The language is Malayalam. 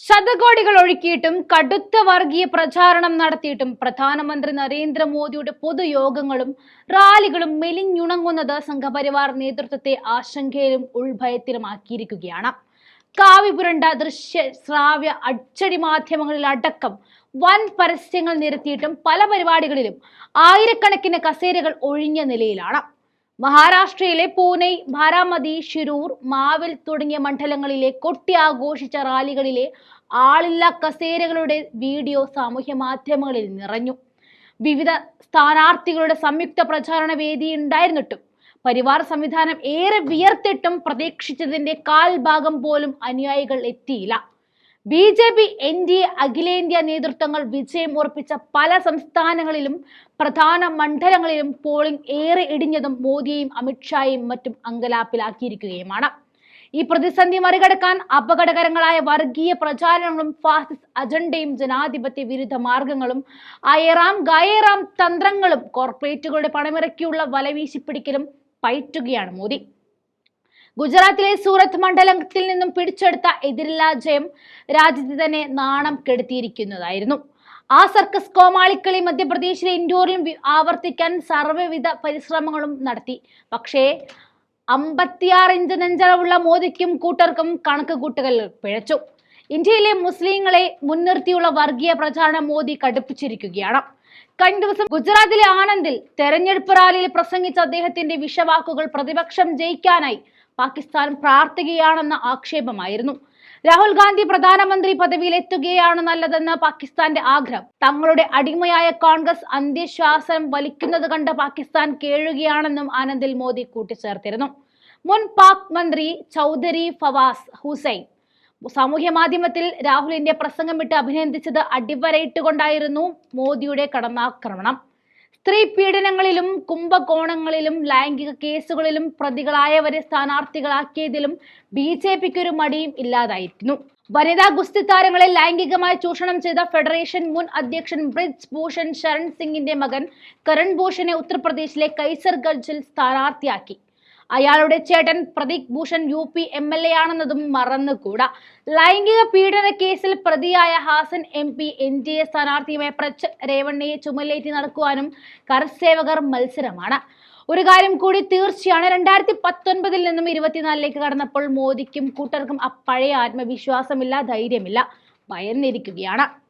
ശതകോടികൾ ഒഴുക്കിയിട്ടും കടുത്ത വർഗീയ പ്രചാരണം നടത്തിയിട്ടും പ്രധാനമന്ത്രി നരേന്ദ്രമോദിയുടെ പൊതുയോഗങ്ങളും റാലികളും മെലിഞ്ഞുണങ്ങുന്നത് സംഘപരിവാർ നേതൃത്വത്തെ ആശങ്കയിലും ഉൾഭയത്തിലുമാക്കിയിരിക്കുകയാണ്. കാവിപുരണ്ട ദൃശ്യ ശ്രാവ്യ അച്ചടി മാധ്യമങ്ങളിൽ അടക്കം വൻ പരസ്യങ്ങൾ നിരത്തിയിട്ടും പല പരിപാടികളിലും ആയിരക്കണക്കിന് കസേരകൾ ഒഴിഞ്ഞ നിലയിലാണ്. മഹാരാഷ്ട്രയിലെ പൂനെ ബാരാമതി ഷിരൂർ മാവിൽ തുടങ്ങിയ മണ്ഡലങ്ങളിലെ കൊട്ടി ആഘോഷിച്ച റാലികളിലെ ആളില്ല കസേരകളുടെ വീഡിയോ സാമൂഹ്യ മാധ്യമങ്ങളിൽ നിറഞ്ഞു. വിവിധ സ്ഥാനാർത്ഥികളുടെ സംയുക്ത പ്രചാരണ വേദി ഉണ്ടായിരുന്നിട്ടും പരിവാർ സംവിധാനം ഏറെ വിയർത്തിട്ടും പ്രതീക്ഷിച്ചതിന്റെ കാൽഭാഗം പോലും അനുയായികൾ എത്തിയില്ല. B J P N D A അഖിലേന്ത്യാ നേതൃത്വങ്ങൾ വിജയം ഉറപ്പിച്ച പല സംസ്ഥാനങ്ങളിലും പ്രധാന മണ്ഡലങ്ങളിലും പോളിംഗ് ഏറെ ഇടിഞ്ഞതും മോദിയെയും അമിത്ഷായെയും മറ്റും അങ്കലാപ്പിലാക്കിയിരിക്കുകയുമാണ്. ഈ പ്രതിസന്ധി മറികടക്കാൻ അപകടകരങ്ങളായ വർഗീയ പ്രചാരണങ്ങളും ഫാസിസ്റ്റ് അജണ്ടയും ജനാധിപത്യ വിരുദ്ധ മാർഗങ്ങളും അയറാം ഗയറാം തന്ത്രങ്ങളും കോർപ്പറേറ്റുകളുടെ പണമിറക്കിയുള്ള വലവീശിപ്പിടിക്കലും പയറ്റുകയാണ് മോദി. ഗുജറാത്തിലെ സൂറത്ത് മണ്ഡലത്തിൽ നിന്നും പിടിച്ചെടുത്ത എതിരില്ലാ ജയം രാജ്യത്തെ തന്നെ നാണം കെടുത്തിയിരിക്കുന്നതായിരുന്നു. ആ സർക്കസ് കോമാളിക്കളി മധ്യപ്രദേശിലെ ഇൻഡോറിലും ആവർത്തിക്കാൻ സർവവിധ പരിശ്രമങ്ങളും നടത്തി. പക്ഷേ അമ്പത്തിയാറ് ഇഞ്ച് നെഞ്ചളവുള്ള മോദിക്കും കൂട്ടർക്കും കണക്ക് കൂട്ടുകൾ പിഴച്ചു. ഇന്ത്യയിലെ മുസ്ലിങ്ങളെ മുൻനിർത്തിയുള്ള വർഗീയ പ്രചാരണം മോദി കടുപ്പിച്ചിരിക്കുകയാണ്. കഴിഞ്ഞ ദിവസം ഗുജറാത്തിലെ ആനന്ദിൽ തെരഞ്ഞെടുപ്പ് റാലിയിൽ പ്രസംഗിച്ച അദ്ദേഹത്തിന്റെ വിഷവാക്കുകൾ പ്രതിപക്ഷം ജയിക്കാനായി പാകിസ്ഥാൻ പ്രാർത്ഥിക്കുകയാണെന്ന ആക്ഷേപമായിരുന്നു. രാഹുൽ ഗാന്ധി പ്രധാനമന്ത്രി പദവിയിൽ എത്തുകയാണ് നല്ലതെന്ന് പാകിസ്ഥാന്റെ ആഗ്രഹം. തങ്ങളുടെ അടിമയായ കോൺഗ്രസ് അന്ത്യശ്വാസം വലിക്കുന്നത് കണ്ട് പാകിസ്ഥാൻ കേഴുകയാണെന്നും ആനന്ദിൽ മോദി കൂട്ടിച്ചേർത്തിരുന്നു. മുൻ പാക് മന്ത്രി ചൗധരി ഫവാസ് ഹുസൈൻ സാമൂഹ്യ മാധ്യമത്തിൽ രാഹുലിന്റെ പ്രസംഗം വിട്ട് അഭിനന്ദിച്ചത് അടിവരയിട്ടുകൊണ്ടായിരുന്നു മോദിയുടെ കടന്നാക്രമണം. സ്ത്രീ പീഡനങ്ങളിലും കുംഭകോണങ്ങളിലും ലൈംഗിക കേസുകളിലും പ്രതികളായവരെ സ്ഥാനാർത്ഥികളാക്കിയതിലും ബി ജെ പിക്ക് ഒരു മടിയും ഇല്ലാതായിരുന്നു. വനിതാ ഗുസ്തി താരങ്ങളെ ലൈംഗികമായി ചൂഷണം ചെയ്ത ഫെഡറേഷൻ മുൻ അധ്യക്ഷൻ ബ്രിജ് ഭൂഷൺ ശരൺ സിംഗിന്റെ മകൻ കരൺ ഭൂഷനെ ഉത്തർപ്രദേശിലെ കൈസർഗഞ്ചിൽ സ്ഥാനാർത്ഥിയാക്കി. അയാളുടെ ചേട്ടൻ Prateek Bhushan U P M L A ആണെന്നതും മറന്നുകൂടാ. ലൈംഗിക പീഡന കേസിൽ പ്രതിയായ Hassan M P N D A സ്ഥാനാർത്ഥിയുമായ പ്രച്ച് രേവണ്ണയെ ചുമലേറ്റി നടക്കുവാനും കർസേവകർ മത്സരമാണ്. ഒരു കാര്യം കൂടി തീർച്ചയാണ് രണ്ടായിരത്തി പത്തൊൻപതിൽ നിന്നും ഇരുപത്തിനാലിലേക്ക് കടന്നപ്പോൾ മോദിക്കും കൂട്ടർക്കും ആ പഴയ ആത്മവിശ്വാസമില്ല ധൈര്യമില്ല. ഭയന്നിരിക്കുകയാണ്.